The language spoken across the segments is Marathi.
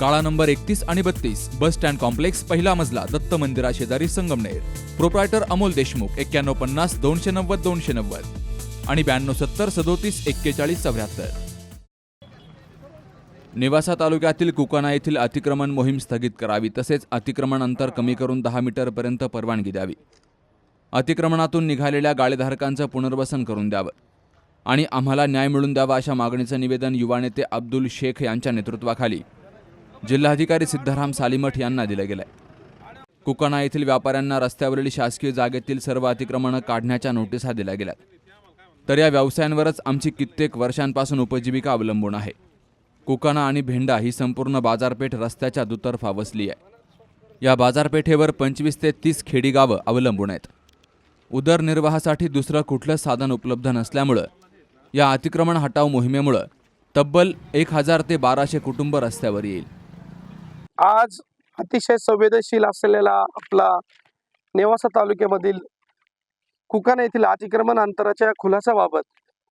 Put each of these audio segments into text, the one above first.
काळा नंबर एकतीस आणि बत्तीस बस स्टँड कॉम्प्लेक्स पहिला मजला दत्त मंदिरा शेजारी संगमनेर. प्रोप्रायटर अमोल देशमुख एक्क्याण्णव पन्नास दोनशे नव्वद दोनशे नव्वद. आणि ब्याण्णव सत्तर सदोतीस एक्केचाळीस चौऱ्याहत्तर. नेवासा तालुक्यातील कुकाना येथील अतिक्रमण मोहीम स्थगित करावी तसेच अतिक्रमण अंतर कमी करून दहा मीटरपर्यंत परवानगी द्यावी. अतिक्रमणातून निघालेल्या गाळेधारकांचं पुनर्वसन करून द्यावं. आणि आम्हाला न्याय मिळून द्यावा अशा मागणीचं निवेदन युवा नेते अब्दुल शेख यांच्या नेतृत्वाखाली. जिल्हाधिकारी सिद्धाराम सालीमठ यांना दिलं आहे कुकाणा येथील व्यापाऱ्यांना रस्त्यावरील शासकीय जागेतील सर्व अतिक्रमणं काढण्याच्या नोटिसा दिल्या गेल्यात. तर या व्यवसायांवरच आमची कित्येक वर्षांपासून उपजीविका अवलंबून आहे. कुकाणा आणि भेंडा ही संपूर्ण बाजारपेठ रस्त्याच्या दुतर्फा वसली आहे. या बाजारपेठेवर पंचवीस ते तीस खेडी गावं अवलंबून आहेत. उदरनिर्वाहासाठी दुसरं कुठलं साधन उपलब्ध नसल्यामुळं या अतिक्रमण हटाव मोहिमेमुळं तब्बल एक हजार ते बाराशे कुटुंब रस्त्यावर येईल. आज अतिशय संवेदनशील असलेला आपला नेवासा तालुक्यामधील कुकाना येथील अतिक्रमण अंतराच्या खुलासाबाबत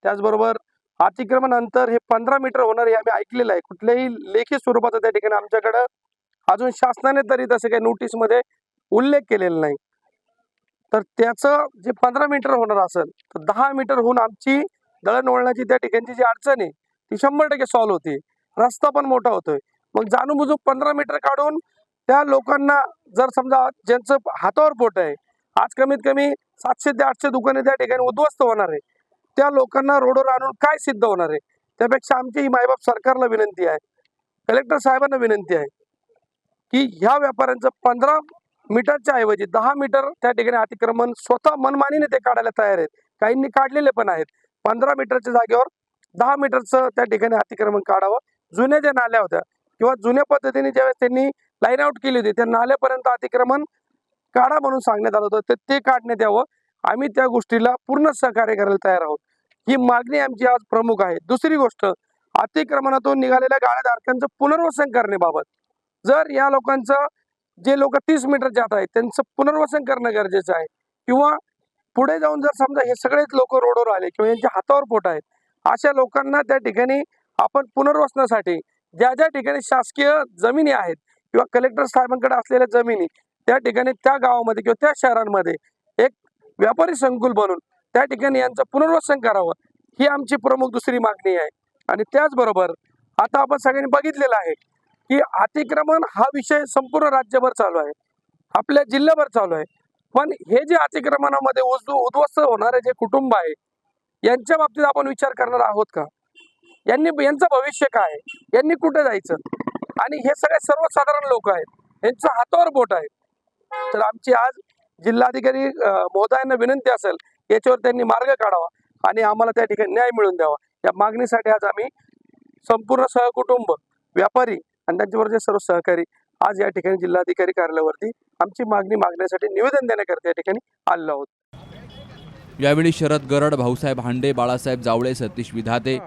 त्याचबरोबर अतिक्रमण अंतर हे पंधरा मीटर होणार हे आम्ही ऐकलेलं आहे. कुठल्याही लेखी स्वरूपाचा त्या ठिकाणी आमच्याकडं अजून शासनाने तरी तसं काही नोटीसमध्ये उल्लेख केलेला नाही. तर त्याचं जे पंधरा मीटर होणार असेल तर दहा मीटर होऊन आमची दळणवळणाची त्या ठिकाणची जी अडचण आहे ती शंभर टक्के सॉल्व्ह होते. रस्ता पण मोठा होतोय. मग जाणून बुजूक पंधरा मीटर काढून त्या लोकांना जर समजा ज्यांचं हातावर पोट आहे आज कमीत कमी सातशे ते आठशे दुकाने त्या ठिकाणी उद्ध्वस्त होणार आहे. त्या लोकांना रोडवर आणून काय सिद्ध होणार आहे? त्यापेक्षा आमची ही मायबाप सरकारला विनंती आहे कलेक्टर साहेबांना विनंती आहे की ह्या व्यापाऱ्यांचं पंधरा मीटरच्या ऐवजी दहा मीटर त्या ठिकाणी अतिक्रमण स्वतः मनमानीने ते काढायला तयार आहेत. काहींनी काढलेले पण आहेत. पंधरा मीटरच्या जागेवर दहा मीटरचं त्या ठिकाणी अतिक्रमण काढावं. जुन्या ज्या नाल्या होत्या किंवा जुन्या पद्धतीने ज्यावेळेस त्यांनी लाईन आउट केली होती त्या नाल्यापर्यंत अतिक्रमण काढा म्हणून सांगण्यात आलं होतं. तर ते काढण्यात यावं. आम्ही त्या गोष्टीला पूर्ण सहकार्य करायला तयार आहोत. ही मागणी आमची आज प्रमुख आहे. दुसरी गोष्ट अतिक्रमणातून निघालेल्या गाळेधारकांचं पुनर्वसन करण्याबाबत. जर या लोकांचं जे लोक तीस मीटर जात आहेत त्यांचं पुनर्वसन करणं गरजेचं आहे. किंवा पुढे जाऊन जर समजा हे सगळेच लोक रोडवर आले किंवा यांच्या हातावर पोट आहेत अशा लोकांना त्या ठिकाणी आपण पुनर्वसनासाठी ज्या ज्या ठिकाणी शासकीय जमिनी आहेत किंवा कलेक्टर साहेबांकडे असलेल्या जमिनी त्या ठिकाणी त्या गावामध्ये किंवा त्या शहरांमध्ये एक व्यापारी संकुल बनून त्या ठिकाणी यांचं पुनर्वसन करावं ही आमची प्रमुख दुसरी मागणी आहे. आणि त्याचबरोबर आता आपण सगळ्यांनी बघितलेलं आहे की अतिक्रमण हा विषय संपूर्ण राज्यभर चालू आहे. आपल्या जिल्ह्याभर चालू आहे. पण हे जे अतिक्रमणामध्ये उद्ध उद्ध्वस्त होणारे जे कुटुंब आहे यांच्या बाबतीत आपण विचार करणार आहोत का? यांनी यांचं भविष्य काय यांनी कुठे जायचं? आणि हे सगळे सर्वसाधारण लोक आहेत. यांचं हातावर बोट आहे. तर आमची आज जिल्हाधिकारी महोदयांना विनंती असेल याच्यावर त्यांनी मार्ग काढावा आणि आम्हाला त्या ठिकाणी न्याय मिळवून द्यावा. या मागणीसाठी आज आम्ही संपूर्ण सहकुटुंब व्यापारी आणि त्यांच्याबरोबर सर्व सहकारी आज या ठिकाणी जिल्हाधिकारी कार्यालयावरती आमची मागणी मागण्यासाठी निवेदन देण्याकरता या ठिकाणी आलेलो आहोत. यावेळी शरद गरड भाऊसाहेब हांडे बाळासाहेब जावळे सतीश विधाते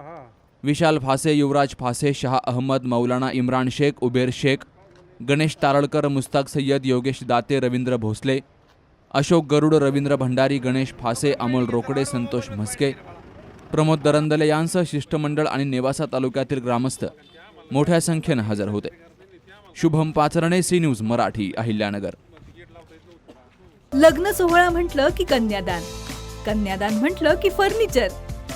विशाल फासे युवराज फासे शाह अहमद मौलाना इम्रान शेख उबेर शेख गणेश तारळकर मुस्ताक सय्यद योगेश दाते रवींद्र भोसले अशोक गरुड रवींद्र भंडारी गणेश फासे अमोल रोकडे संतोष म्हस्के प्रमोद दरंदले यांसह शिष्टमंडळ आणि नेवासा तालुक्यातील ग्रामस्थ मोठ्या संख्येनं हजर होते. Shubham Pacharne C News Marathi Ahilyanagar. लग्न सोहळा म्हटलं की कन्यादान. कन्यादान म्हटलं की फर्निचर.